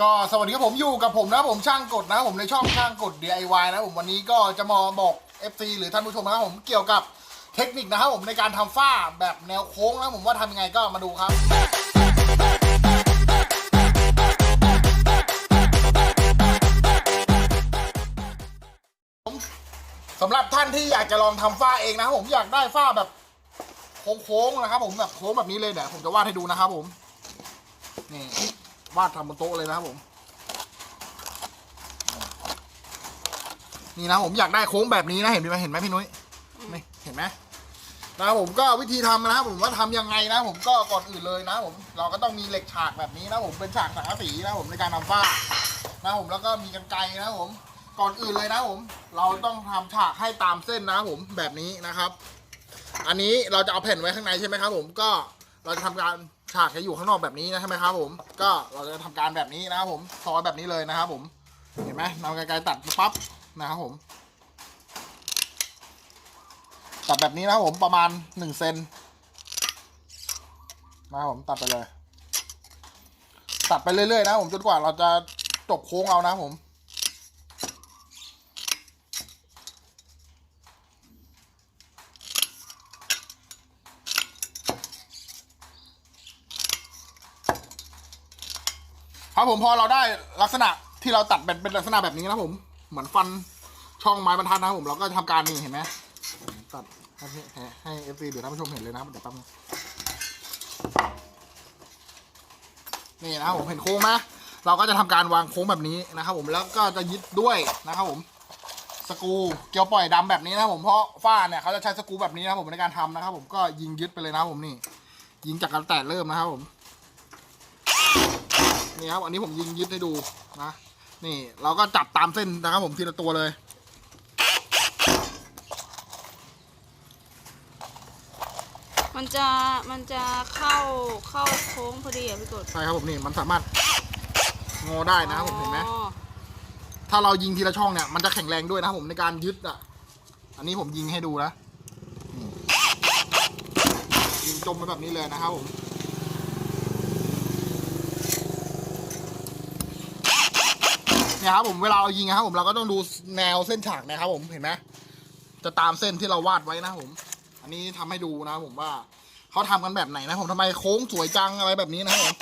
ก็สวัสดีครับผมอยู่กับผมนะผมช่างกดนะผมในช่องช่างกด DIY นะผมวันนี้ก็จะมาบอก FC หรือท่านผู้ชมนะครับผมเกี่ยวกับเทคนิคนะครับผมในการทำฝ้าแบบแนวโค้งนะผมว่าทำยังไงก็มาดูครับผมสำหรับท่านที่อยากจะลองทำฝ้าเองนะครับผมอยากได้ฝ้าแบบโค้งๆนะครับผมแบบโค้งแบบนี้เลยเนี่ยผมจะวาดให้ดูนะครับผมนี่ วาดทำบนโต๊ะเลยนะครับผม นี่นะผมอยากได้โค้งแบบนี้นะเห็นไหมเห็นไหมพี่นุ้ยไม่เห็นไหมนะครับผมก็วิธีทำนะครับผมว่าทำยังไงนะผมก็ก่อนอื่นเลยนะผมเราก็ต้องมีเหล็กฉากแบบนี้นะผมเป็นฉากสังกะสีนะผมในการทำฝ้านะผมแล้วก็มีกันไกรนะผม ก่อนอื่นเลยนะผม เราต้องทำฉากให้ตามเส้นนะผมแบบนี้นะครับ อันนี้เราจะเอาแผ่นไว้ข้างในใช่ไหมครับ ผมก็เราจะทำการ ฉากให้อยู่ข้างนอกแบบนี้นะใช่ไหมครับผม ก็เราจะทำการแบบนี้นะครับผมซอยแบบนี้เลยนะครับผม เห็นไหมเราไกลๆตัดปั๊บนะครับผม ตัดแบบนี้นะครับผมประมาณหนึ่งเซนนะครับผมตัดไปเลย ตัดไปเรื่อยๆนะครับผมจนกว่าเราจะจบโค้งเอานะครับผม ครับผมพอเราได้ลักษณะที่เราตัดเป็นเป็นลักษณะแบบนี้นะผม เหมือนฟันช่องไม้บรรทัดนะครับผมเราก็ทำการนี่เห็นไหมตัดให้ให้เอฟซีหรือท่านผู้ชมเห็นเลยนะครับเดี๋ยวแป๊บนึงนี่นะครับผมเห็นโค้งไหมเราก็จะทำการวางโค้งแบบนี้นะครับผมแล้วก็จะยึดด้วยนะครับผมสกูเกลียวปล่อยดำแบบนี้นะผมเพราะฝ้าเนี่ยเขาจะใช้สกูแบบนี้นะผมในการทำนะครับผมก็ยิงยึดไปเลยนะครับผมนี่ ยิงจากการแตะเริ่มนะครับผม นี่ครับ อันนี้ผมยิงยึดให้ดูนะ นี่เราก็จับตามเส้นนะครับผมทีละตัวเลยมันจะมันจะเข้าเข้าโค้งพอดีอะพี่กดใช่ครับผมนี่มันสามารถงอได้นะครับผมเห็นไหมอ๋อถ้าเรายิงทีละช่องเนี่ยมันจะแข็งแรงด้วยนะครับผมในการยึดอะ อันนี้ผมยิงให้ดูนะนี่ยิงจมไปแบบนี้เลยนะครับผม เนี่ยครับผมเวลาเรายิงนะครับผมเราก็ต้องดูแนวเส้นฉากนะครับผมเห็นไหมจะตามเส้นที่เราวาดไว้นะครับผม อันนี้ทำให้ดูนะครับผมว่าเขาทำกันแบบไหนนะผมทำไมโค้งสวยจังอะไรแบบนี้นะครับผม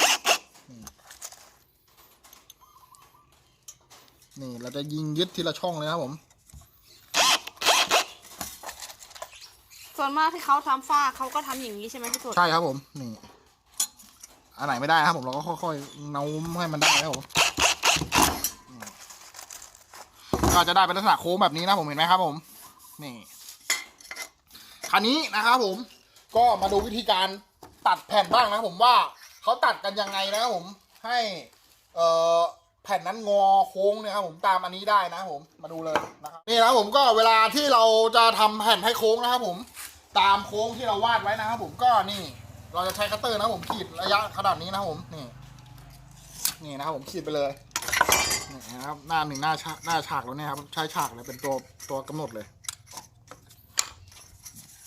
นี่เราจะยิงยึดทีละช่องเลยนะครับผม ส่วนมากที่เขาทำฝ้าเขาก็ทำอย่างนี้ใช่ไหมพี่กดใช่ครับผมนี่อันไหนไม่ได้ครับผมเราก็ค่อยๆเนาให้มันได้นะครับผมนี่ ก็จะได้เป็นลักษณะโค้งแบบนี้นะผมเห็นไหมครับผม นี่คันนี้นะครับผม ก็มาดูวิธีการตัดแผ่นบ้างนะผมว่าเขาตัดกันยังไงนะครับผม ให้เอ่อแผ่นนั้นงอโค้งเนี่ยครับผมตามอันนี้ได้นะผมมาดูเลยนะครับนี่นะผมก็เวลาที่เราจะทำแผ่นให้โค้งนะครับผมตามโค้งที่เราวาดไว้นะครับผมก็นี่ เราจะใช้คัตเตอร์นะผมขีดระยะขนาดนี้นะผมนี่ นี่นะครับผมขีดไปเลย นี่นะครับหน้าหนึ่งหน้าฉากหน้าฉากแล้วเนี่ยครับใช้ฉากเลยเป็นตัวตัวกำหนดเลย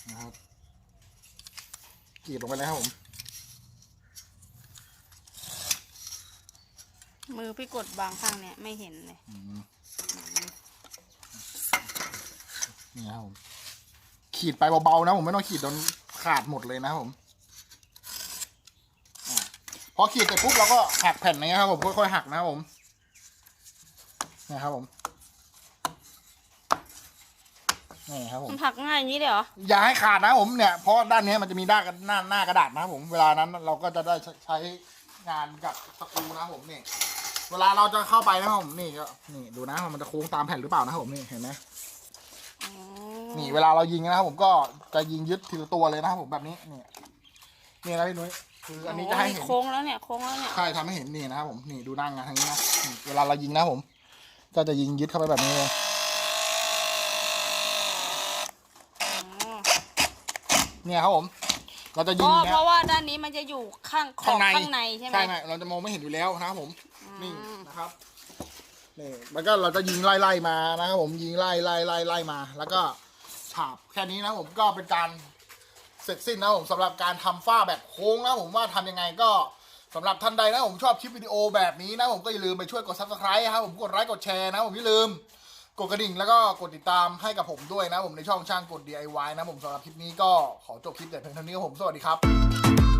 นะครับขีดลงไปเลยครับผม มือพี่กดบางข้างเนี่ยไม่เห็นเลยนี่นะครับผมขีดไปเบาๆนะผมไม่ต้องขีดจนขาดหมดเลยนะครับผมอ่าพอขีดเสร็จปุ๊บเราก็หักแผ่นนี้ครับผมค่อยๆหักนะครับผม นี่ครับผมนี่ครับผมมันหักง่ายอย่างนี้เลยเหรอ อย่าให้ขาดนะครับผมเนี่ยเพราะด้านนี้มันจะมีด้านหน้าหน้ากระดาษนะครับผมเวลานั้นเราก็จะได้ใช้งานกับสกรูนะครับผมนี่เวลาเราจะเข้าไปนะครับผมนี่ก็นี่ดูนะว่ามันจะโค้งตามแผ่นหรือเปล่านะครับผมนี่เห็นไหมอ๋อนี่เวลาเรายิงนะครับผมก็จะยิงยึดทีละตัวเลยนะครับผมแบบนี้นี่นี่นะพี่นุ้ยคืออันนี้จะให้เห็นโค้งแล้วเนี่ยโค้งแล้วเนี่ยใช่ทำให้เห็นนี่นะครับผมนี่ดูด้านงานทางนี้นะนี่เวลาเรายิงนะครับผม ก็จะยิงยึดเข้าไปแบบนี้เลยอ๋อเนี่ยครับผม เราจะยิเพงราะเนี้เพยราะว่าด้านนี้มันจะอยู่ข้างขอบข้างในใช่ไหม ใช่ไหมเราจะมองไม่เห็นอยู่แล้วนะครับผมอืมนี่นะครับนี่มันก็เราจะยิงไล่ไล่มานะครับผมยิงไล่ไล่ไล่ไล่มา แล้วก็ฉาบแค่นี้นะผมก็เป็นการเสร็จสิ้นนะผมสำหรับการทำฝ้าแบบโค้งนะผมว่าทำยังไงก็ สำหรับท่านใดนะผมชอบคลิปวิดีโอแบบนี้นะผมก็อย่าลืมไปช่วยกด subscribe นะครับผมกดไลค์กดแชร์นะผมอย่าลืมกดกระดิ่งแล้วก็กดติดตามให้กับผมด้วยนะผมในช่องช่างกด DIY นะผมสำหรับคลิปนี้ก็ขอจบคลิปแต่เพียงเท่านี้ครับผมสวัสดีครับ